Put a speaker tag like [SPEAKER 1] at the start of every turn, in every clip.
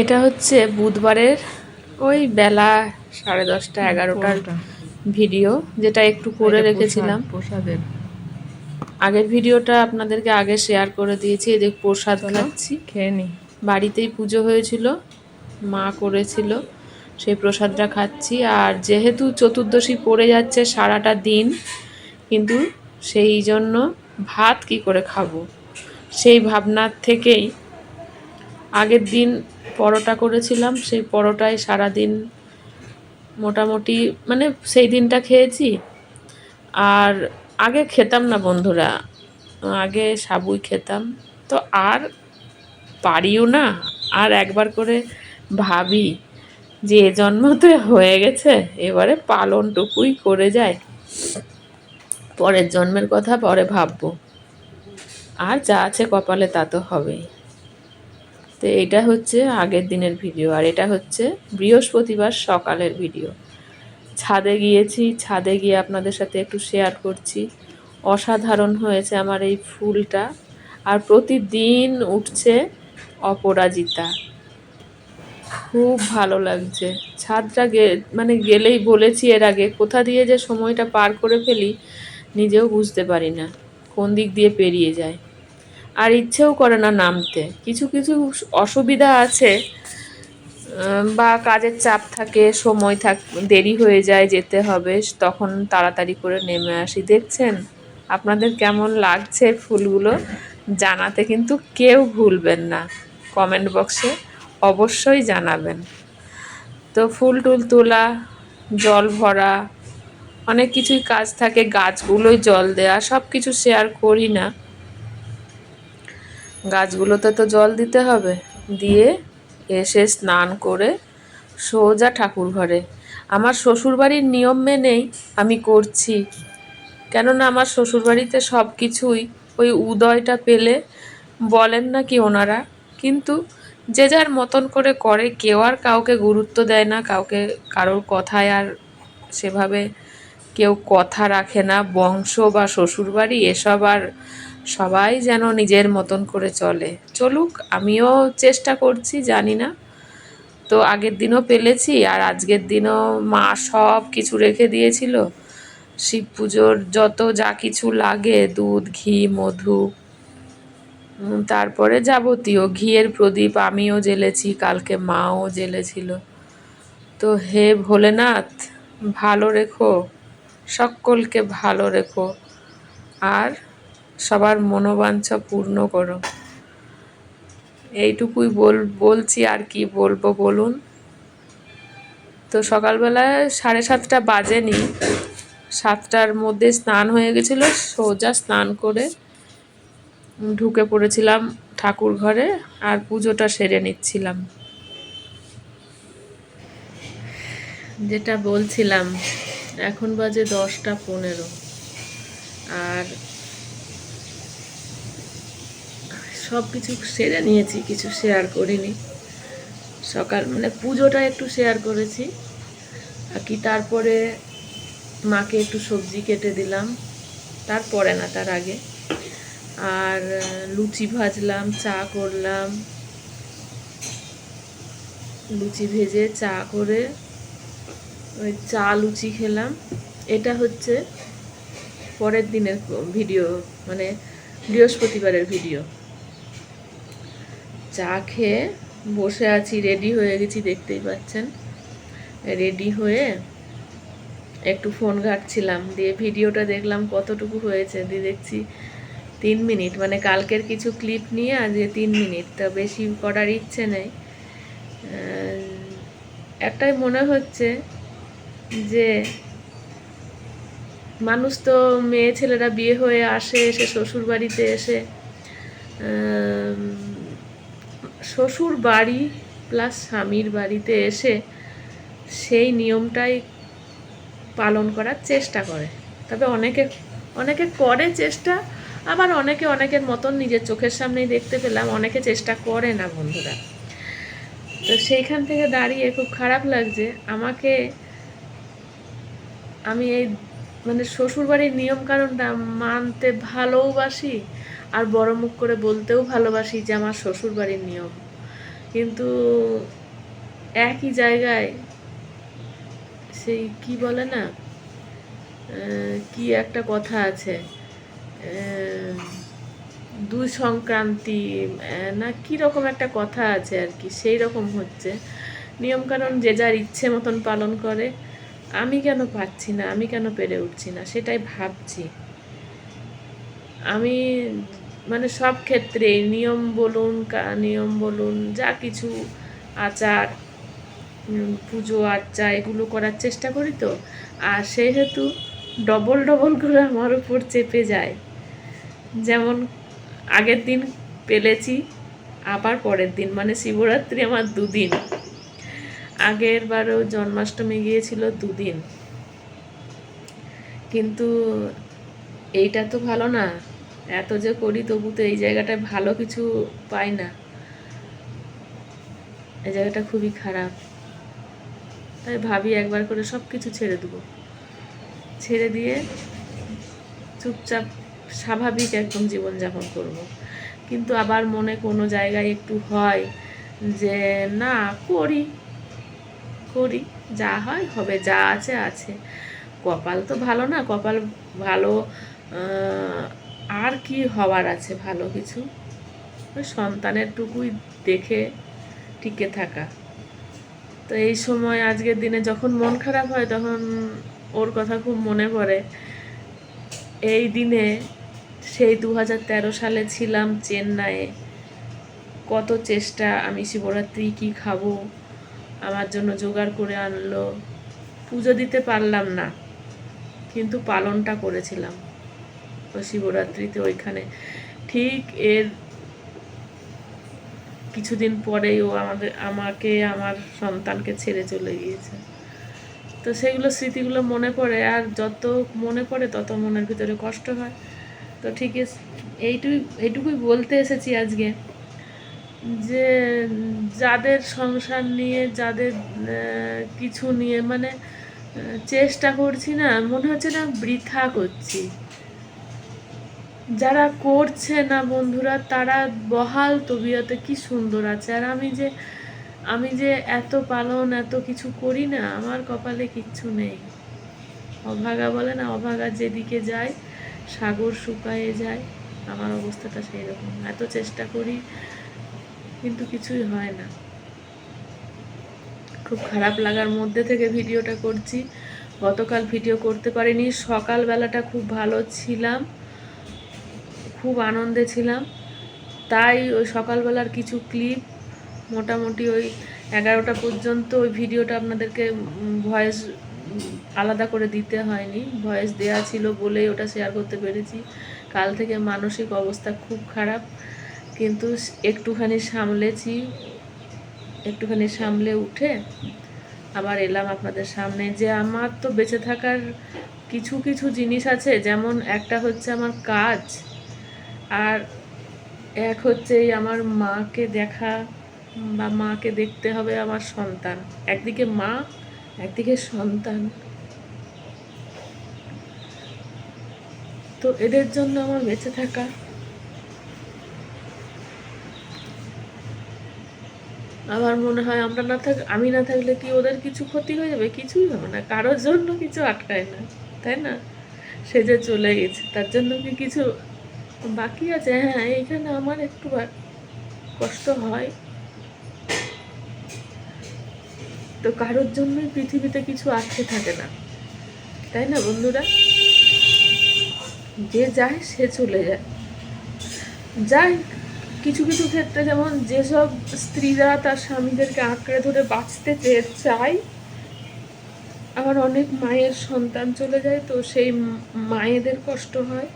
[SPEAKER 1] এটা হচ্ছে বুধবারের ওই বেলা সাড়ে দশটা এগারোটার ভিডিও যেটা একটু করে রেখেছিলাম।
[SPEAKER 2] প্রসাদের
[SPEAKER 1] আগের ভিডিওটা আপনাদেরকে আগে শেয়ার করে দিয়েছি এই দেখ প্রসাদ। খাচ্ছি।
[SPEAKER 2] খেয়ে নি।
[SPEAKER 1] বাড়িতেই পুজো হয়েছিল মা করেছিল সেই প্রসাদটা খাচ্ছি। আর যেহেতু চতুর্দশী পড়ে যাচ্ছে সারাটা দিন কিন্তু সেই জন্য ভাত কি করে খাব? সেই ভাবনার থেকেই আগের দিন পরোটা করেছিলাম, সেই পরোটায় সারাদিন মোটামুটি মানে সেই দিনটা খেয়েছি। আর আগে খেতাম না বন্ধুরা, আগে সাবুই খেতাম। তো আর পারিও না, আর একবার করে ভাবি যে এ জন্মতে হয়ে গেছে, এবারে পালনটুকুই করে যায় পরের জন্মের কথা পরে ভাববো। আর যা আছে কপালে তা তো হবেই। তো এটা হচ্ছে আগের দিনের ভিডিও, আর এটা হচ্ছে বৃহস্পতিবার সকালের ভিডিও। ছাদে গিয়েছি, ছাদে গিয়ে আপনাদের সাথে একটু শেয়ার করছি। অসাধারণ হয়েছে আমার এই ফুলটা, আর প্রতিদিন উঠছে অপরাজিতা। খুব ভালো লাগছে। ছাদটা গে মানে গেলেই বলেছি এর আগে, কোথা দিয়ে যে সময়টা পার করে ফেলি নিজেও বুঝতে পারি না। কোন দিক দিয়ে পেরিয়ে যায়। আর ইচ্ছেও করে না নামতে। কিছু কিছু অসুবিধা আছে বা কাজের চাপ থাকে, সময় থাক, দেরি হয়ে যায়, যেতে হবে, তখন তাড়াতাড়ি করে নেমে আসি। দেখছেন? আপনাদের কেমন লাগছে ফুলগুলো? জানাতে কিন্তু কেউ ভুলবেন না। কমেন্ট বক্সে অবশ্যই জানাবেন। তো ফুল টুল তোলা, জল ভরা, অনেক কিছুই কাজ থাকে, গাছগুলোই জল দেয়া সব কিছু শেয়ার করি না। গাছগুলোতে তো জল দিতে হবে। দিয়ে এসে স্নান করে সোজা ঠাকুর ঘরে আমার শ্বশুরবাড়ির নিয়ম মেনেই আমি করছি। কেননা আমার শ্বশুরবাড়িতে সব কিছুই ওই উদয়টা পেলে বলেন না কি ওনারা। কিন্তু যে যার মতন করে করে, কেউ আর কাউকে গুরুত্ব দেয় না, কাউকে কারোর কথায় আর সেভাবে কেউ কথা রাখে না। বংশ বা শ্বশুরবাড়ি এসব আর সবাই যেন নিজের মতন করে চলে। চলুক, আমিও চেষ্টা করছি, জানি না। তো আগের দিনও পেলেছি, আর আজকের দিনও মা সব কিছু রেখে দিয়েছিল। শিব পুজোর যত যা কিছু লাগে, দুধ, ঘি, মধু তারপরে যাবতীয় ঘিয়ের প্রদীপ আমিও জ্বেলেছি, কালকে মাও জ্বেলেছিল। তো হে ভোলেনাথ, ভালো রেখো, সকলকে ভালো রেখো। আর সবার মনোবাঞ্ছা পূর্ণ করো। এইটুকুই বল, বলছি আর কি বলব বলুন? তো সকালবেলায় সাড়ে সাতটা বাজেনি। সাতটার মধ্যে স্নান হয়ে গেছিল, সোজা স্নান করে ঢুকে পড়েছিলাম ঠাকুর ঘরে আর পুজোটা সেরে নিচ্ছিলাম। যেটা বলছিলাম, এখন বাজে দশটা পনেরো। আর সব কিছু সেরে নিয়েছি, কিছু শেয়ার করিনি। সকাল মানে পুজোটা একটু শেয়ার করেছি। কি তারপরে মাকে একটু সবজি কেটে দিলাম। তারপরে না, তার আগে। আর লুচি ভাজলাম, চা করলাম। লুচি ভেজে চা করে ওই চা লুচি খেলাম। এটা হচ্ছে পরের দিনের ভিডিও মানে বৃহস্পতিবারের ভিডিও। চা খেয়ে বসে আছি রেডি হয়ে গেছি, দেখতেই পাচ্ছেন। রেডি হয়ে একটু ফোন ঘাটছিলাম, দিয়ে ভিডিওটা দেখলাম কতটুকু হয়েছে। দিয়ে দেখছি তিন মিনিট মানে কালকের কিছু ক্লিপ নিয়ে আজকে তিন মিনিট, তা বেশি করার ইচ্ছে নেই। একটাই মনে হচ্ছে যে মানুষ তো মেয়ে ছেলেরা বিয়ে হয়ে আসে, এসে শ্বশুর বাড়িতে এসে শ্বশুর বাড়ি প্লাস স্বামীর বাড়িতে এসে সেই নিয়মটাই পালন করার চেষ্টা করে। তবে অনেকে অনেকে করে চেষ্টা, আবার অনেকে অনেকের মতন নিজের চোখের সামনেই দেখতে পেলাম, অনেকে চেষ্টা করে না বন্ধুরা। তো সেইখান থেকে দাঁড়িয়ে খুব খারাপ লাগছে। আমাকে, আমি এই মানে শ্বশুরবাড়ির নিয়মকানুনটা মানতে ভালোবাসি আর বড় মুখ করে বলতেও ভালোবাসি যে আমার শ্বশুরবাড়ির নিয়ম। কিন্তু একই জায়গায় সেই কি বলে না কি একটা কথা আছে দুই সংক্রান্তি না কি রকম একটা কথা আছে আর কি, সেই রকম হচ্ছে। নিয়মকানুন যে যার ইচ্ছে মতন পালন করে, আমি কেন পাচ্ছি না, আমি কেন পেরে উঠছি না, সেটাই ভাবছি। আমি মানে সব ক্ষেত্রে নিয়ম বলুন নিয়ম বলুন, যা কিছু আচার পুজো আর্চা এগুলো করার চেষ্টা করি তো। আর সেহেতু ডবল ডবল করে আমার উপর চেপে যায়। যেমন আগের দিন পেলেছি, আবার পরের দিন মানে শিবরাত্রি আমার দুদিন। আগের বারও জন্মাষ্টমী গিয়েছিল দুদিন। কিন্তু এইটা তো ভালো না। এত যে করি, তবু তো এই জায়গাটায় ভালো কিছু পাই না। এই জায়গাটা খুবই খারাপ। তাই ভাবি একবার করে সব কিছু ছেড়ে দেবো। ছেড়ে দিয়ে চুপচাপ স্বাভাবিক একদম জীবনযাপন করব। কিন্তু আবার মনে কোনো জায়গায় একটু হয় যে, না, করি করি, যা হয় হবে, যা আছে আছে। কপাল তো ভালো না, কপাল ভালো আর কি হওয়ার আছে ভালো কিছু? সন্তানের টুকুই দেখে টিকে থাকা। তো এই সময় আজকের দিনে যখন মন খারাপ হয়, তখন ওর কথা খুব মনে পড়ে। এই দিনে সেই দু হাজার তেরো সালে ছিলাম চেন্নাইয়ে। কত চেষ্টা, আমি শিবরাত্রি কি খাব? আমার জন্য জোগাড় করে আনলো। পুজো দিতে পারলাম না, কিন্তু পালনটা করেছিলাম। শিবরাত্রিতে ওইখানে। ঠিক এর কিছুদিন পরেই ও আমাদের, আমাকে, আমার সন্তানকে ছেড়ে চলে গিয়েছে। তো সেগুলো স্মৃতিগুলো মনে পড়ে, আর যত মনে পড়ে তত মনের ভিতরে কষ্ট হয়। তো ঠিক আছে এইটুই, এইটুকুই বলতে এসেছি আজকে যে যাদের সংসার নিয়ে, যাদের কিছু নিয়ে মানে চেষ্টা করছি না, মনে হচ্ছে না বৃথা করছি। যারা করছে না বন্ধুরা, তারা বহাল তবিয়তে কি সুন্দর আছে। আর আমি যে আমি যে এত পালন, এত কিছু করি না, আমার কপালে কিচ্ছু নেই। অভাগা বলে না, অভাগা যেদিকে যায়, সাগর শুকায়ে যায়। আমার অবস্থাটা সেই রকম এত চেষ্টা করি, কিন্তু কিছুই হয় না। খুব খারাপ লাগার মধ্যে থেকে ভিডিওটা করছি। গতকাল ভিডিও করতে পারিনি। সকালবেলাটা খুব ভালো ছিলাম। খুব আনন্দে ছিলাম। তাই ওই সকালবেলার কিছু ক্লিপ মোটামুটি ওই এগারোটা পর্যন্ত ওই ভিডিওটা আপনাদেরকে ভয়েস আলাদা করে দিতে হয়নি। ভয়েস দেয়া ছিল বলেই ওটা শেয়ার করতে পেরেছি। কাল থেকে মানসিক অবস্থা খুব খারাপ। কিন্তু একটুখানি সামলেছি। একটুখানি সামলে উঠে আবার এলাম আপনাদের সামনে। যে আমার তো বেঁচে থাকার কিছু কিছু জিনিস আছে, যেমন একটা হচ্ছে আমার কাজ। আর এক হচ্ছে আমার মাকে দেখা বা মাকে দেখতে হবে আমার সন্তান। একদিকে মা, একদিকে সন্তান। তো এদের জন্য আমার বেঁচে থাকা। আমার মনে হয় আমরা না থাক, আমি না থাকলে কি ওদের কিছু ক্ষতি হয়ে যাবে? কিছুই হবে না। কারোর জন্য কিছু আটকায় না। তাই না? সে যে চলে গেছে, তার জন্য কি কিছু বাকি আছে হ্যাঁ এইখানে আমার একটু কষ্ট হয়। তো কারোর জন্যই পৃথিবীতে কিছু আটকে থাকে না। তাই না, বন্ধুরা? যে যায়, সে চলে যায়। যাই, কিছু কিছু ক্ষেত্রে যেমন যেসব স্ত্রীরা তার স্বামীদেরকে আঁকড়ে ধরে বাঁচতে চেয়ে, আবার অনেক মায়ের সন্তান চলে যায়, তো সেই মায়েদের কষ্ট হয়।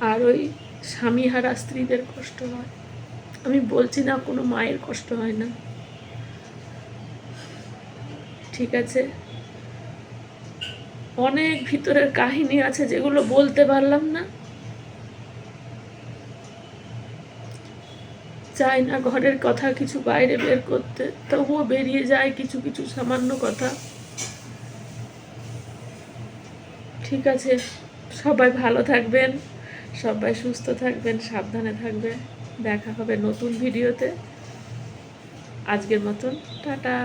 [SPEAKER 1] আর ওই স্বামীহারা স্ত্রীদের কষ্ট হয়। আমি বলছি না কোনো মায়ের কষ্ট হয় না। ঠিক আছে? অনেক ভিতরের কাহিনী আছে যেগুলো বলতে পারলাম না। চাই না ঘরের কথা কিছু বাইরে বের করতে, তবুও বেরিয়ে যায় কিছু কিছু সামান্য কথা। ঠিক আছে? সবাই ভালো থাকবেন। সবাই সুস্থ থাকবেন সাবধানে থাকবে দেখা হবে নতুন ভিডিওতে। আজকের মতন টাটা।